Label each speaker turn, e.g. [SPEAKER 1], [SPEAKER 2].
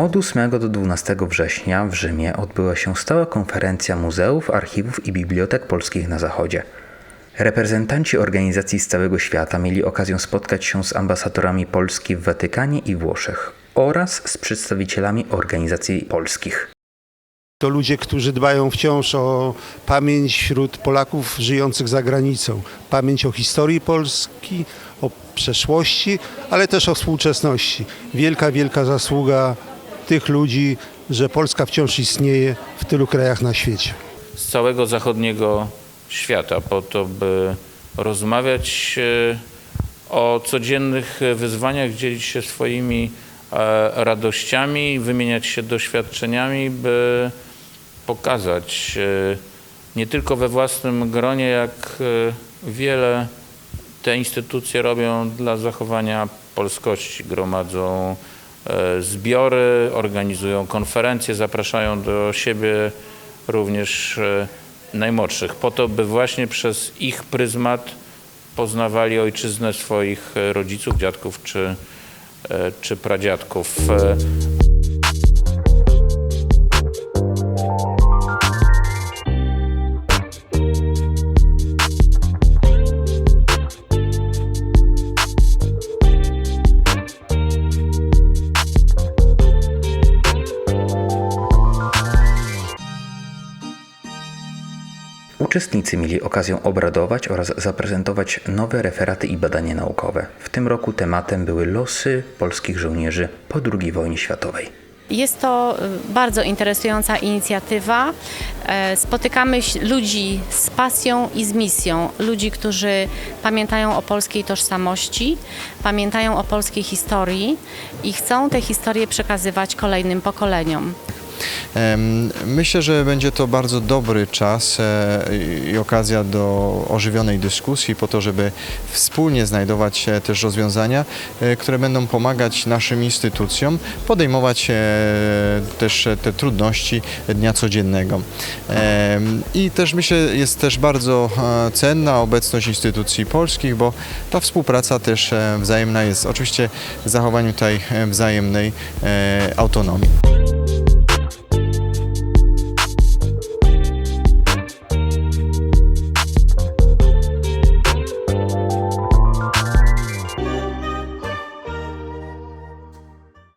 [SPEAKER 1] Od 8 do 12 września w Rzymie odbyła się stała konferencja muzeów, archiwów i bibliotek polskich na Zachodzie. Reprezentanci organizacji z całego świata mieli okazję spotkać się z ambasadorami Polski w Watykanie i Włoszech oraz z przedstawicielami organizacji polskich.
[SPEAKER 2] To ludzie, którzy dbają wciąż o pamięć wśród Polaków żyjących za granicą. Pamięć o historii Polski, o przeszłości, ale też o współczesności. Wielka, wielka zasługa tych ludzi, że Polska wciąż istnieje w tylu krajach na świecie.
[SPEAKER 3] z całego zachodniego świata po to, by rozmawiać e, o codziennych wyzwaniach, dzielić się swoimi e, radościami, wymieniać się doświadczeniami, by pokazać e, nie tylko we własnym gronie, jak wiele te instytucje robią dla zachowania polskości. Gromadzą zbiory, organizują konferencje, zapraszają do siebie również e, najmłodszych, po to, by właśnie przez ich pryzmat poznawali ojczyznę swoich e, rodziców, dziadków czy, e, czy pradziadków.
[SPEAKER 1] Uczestnicy mieli okazję obradować oraz zaprezentować nowe referaty i badania naukowe. W tym roku tematem były losy polskich żołnierzy po II wojnie światowej.
[SPEAKER 4] Jest to y, bardzo interesująca inicjatywa. E, Spotykamy ludzi z pasją i z misją. Ludzi, którzy pamiętają o polskiej tożsamości, pamiętają o polskiej historii i chcą tę historię przekazywać kolejnym pokoleniom.
[SPEAKER 5] Myślę, że będzie to bardzo dobry czas e, i okazja do ożywionej dyskusji po to, żeby wspólnie znajdować e, też rozwiązania, e, które będą pomagać naszym instytucjom podejmować też te trudności dnia codziennego. I też myślę, jest też bardzo cenna obecność instytucji polskich, bo ta współpraca też wzajemna jest oczywiście z zachowaniem tutaj e, wzajemnej autonomii.